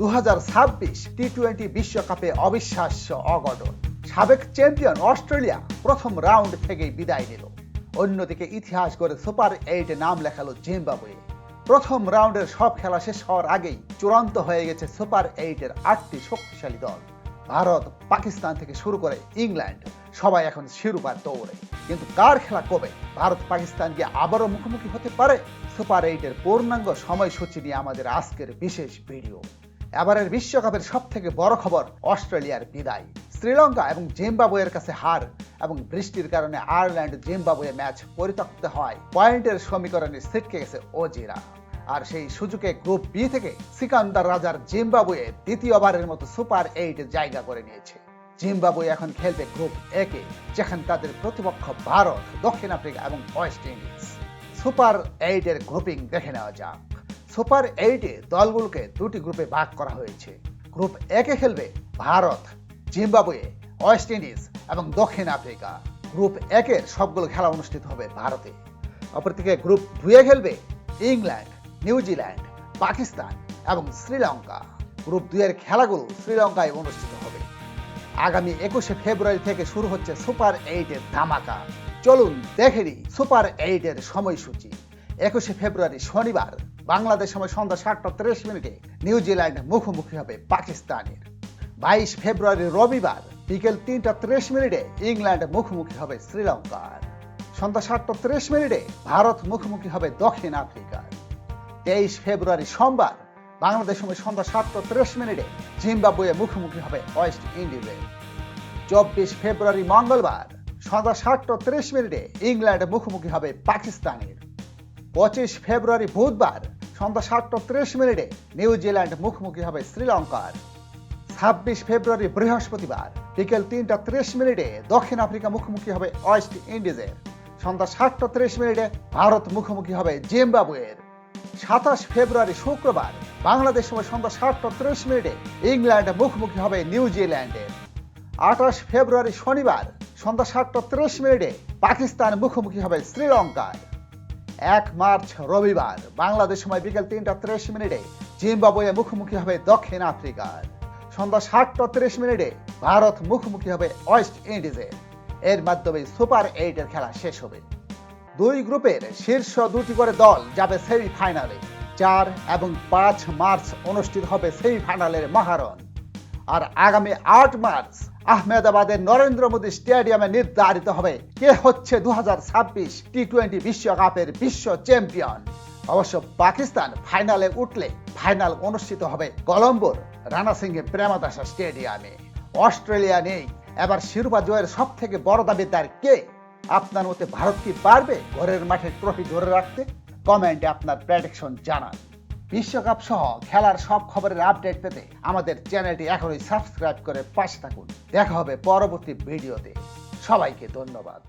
দু T twenty বিশ্বকাপে অবিশ্বাস্য অঘটন। সাবেক চ্যাম্পিয়ন অস্ট্রেলিয়া প্রথম রাউন্ড থেকেই বিদায় নিল। অন্যদিকে ইতিহাস করে সুপার এইটে নাম লেখালো জিম্বাবুয়ে। প্রথম রাউন্ডের সব খেলা শেষ হওয়ার আগেই চূড়ান্ত হয়ে গেছে সুপার এইটের আটটি শক্তিশালী দল। ভারত পাকিস্তান থেকে শুরু করে ইংল্যান্ড, সবাই এখন শিরোপার দৌড়ে। কিন্তু কার খেলা কবে? ভারত পাকিস্তান গিয়ে আবারও মুখোমুখি হতে পারে? সুপার এইটের পূর্ণাঙ্গ সময়সূচি নিয়ে আমাদের আজকের বিশেষ ভিডিও। এবারের বিশ্বকাপের সব থেকে বড় খবর অস্ট্রেলিয়ার বিদায়। শ্রীলঙ্কা এবং জিম্বাবুয়ের কাছে হার এবং বৃষ্টির কারণে আয়ারল্যান্ড জিম্বাবুয়ে ম্যাচ পরিত্যক্ত হয়। পয়েন্টের সমীকরণে ছিটকে গেছে ওজিরা। আর সেই সুযোগে গ্রুপ বি থেকে সিকান্দার রাজার জিম্বাবুয়ে দ্বিতীয়বারের মতো সুপার এইট জায়গা করে নিয়েছে। জিম্বাবুয়ে এখন খেলবে গ্রুপ একে যেখানে তাদের প্রতিপক্ষ ভারত, দক্ষিণ আফ্রিকা এবং ওয়েস্ট ইন্ডিজ। সুপার এইটের গ্রুপিং দেখে নেওয়া যাক। সুপার এইটে দলগুলোকে দুটি গ্রুপে ভাগ করা হয়েছে। গ্রুপ একে খেলবে ভারত, জিম্বাবুয়ে, ওয়েস্ট ইন্ডিজ এবং দক্ষিণ আফ্রিকা। গ্রুপ একের সবগুলো খেলা অনুষ্ঠিত হবে ভারতে। অপরদিকে গ্রুপ দুয়ে খেলবে ইংল্যান্ড নিউজিল্যান্ড পাকিস্তান এবং শ্রীলঙ্কা। গ্রুপ দুইয়ের খেলাগুলো শ্রীলঙ্কায় অনুষ্ঠিত হবে। আগামী একুশে ফেব্রুয়ারি থেকে শুরু হচ্ছে সুপার এইটের ধামাকা। চলুন দেখে নিই সুপার এইটের সময়সূচি। একুশে ফেব্রুয়ারি শনিবার বাংলাদেশ সময় সন্ধ্যা সাতটা তিরিশ মিনিটে নিউজিল্যান্ড মুখোমুখি হবে পাকিস্তানের। বাইশ ফেব্রুয়ারি রবিবার বিকেল তিনটা তিরিশ মিনিটে ইংল্যান্ড মুখোমুখি হবে শ্রীলঙ্কার। সন্ধ্যা সাতটা তিরিশ মিনিটে ভারত মুখোমুখি হবে দক্ষিণ আফ্রিকার। তেইশ ফেব্রুয়ারি সোমবার বাংলাদেশ সময় সন্ধ্যা সাতটা তিরিশ মিনিটে জিম্বাবুয়ে মুখোমুখি হবে ওয়েস্ট ইন্ডিজের চব্বিশ ফেব্রুয়ারি মঙ্গলবার সন্ধ্যা সাতটা তিরিশ মিনিটে ইংল্যান্ড মুখোমুখি হবে পাকিস্তানের। পঁচিশ ফেব্রুয়ারি বুধবার সন্ধ্যা সাতটা ত্রিশ মিনিটে নিউজিল্যান্ড মুখোমুখি হবে শ্রীলঙ্কার। ছাব্বিশ ফেব্রুয়ারি বৃহস্পতিবার বিকেল তিনটা ত্রিশ মিনিটে দক্ষিণ আফ্রিকা মুখোমুখি হবে ওয়েস্ট ইন্ডিজের। সন্ধ্যা সাতটা ত্রিশ মিনিটে ভারত মুখোমুখি হবে জিম্বাবুয়ের। সাতাশ ফেব্রুয়ারি শুক্রবার বাংলাদেশ সময় সন্ধ্যা সাতটা ত্রিশ মিনিটে ইংল্যান্ড মুখোমুখি হবে নিউজিল্যান্ডের আঠাশ ফেব্রুয়ারি শনিবার সন্ধ্যা সাতটা ত্রিশ মিনিটে পাকিস্তান মুখোমুখি হবে শ্রীলঙ্কার। এক মার্চ রবিবার, বাংলাদেশ সময় বিকেল তিনটা ত্রিশ মিনিটে জিম্বাবুয়ে মুখোমুখি হবে দক্ষিণ আফ্রিকার। সন্ধ্যা সাতটা ত্রিশ মিনিটে ভারত মুখোমুখি হবে ওয়েস্ট ইন্ডিজের এর মাধ্যমে সুপার এইটের খেলা শেষ হবে। দুই গ্রুপের শীর্ষ দুটি করে দল যাবে সেমিফাইনালে। চার এবং পাঁচ মার্চ অনুষ্ঠিত হবে সেমিফাইনালের মহারণ। আর আগামী আট মার্চ আহমেদাবাদের নরেন্দ্র মোদী স্টেডিয়ামে নির্ধারিত হবে কে হচ্ছে দু টি টোয়েন্টি বিশ্বকাপের বিশ্ব চ্যাম্পিয়ন। অবশ্য পাকিস্তান ফাইনালে উঠলে ফাইনাল অনুষ্ঠিত হবে কলম্বোর রানা সিংহে প্রেমাদাসা স্টেডিয়ামে। অস্ট্রেলিয়া নেই। এবার শিরোপা জয়ের সব থেকে বড় দাবিদার কে? আপনার মতে ভারত কি পারবে ঘরের মাঠে ট্রফি ধরে রাখতে? কমেন্টে আপনার প্রেডিকশন জানান। বিশ্বকাপ সহ খেলার সব খবরের আপডেট পেতে আমাদের চ্যানেলটি এখনই সাবস্ক্রাইব করে পাশে থাকুন। দেখা হবে পরবর্তী ভিডিওতে। সবাইকে ধন্যবাদ।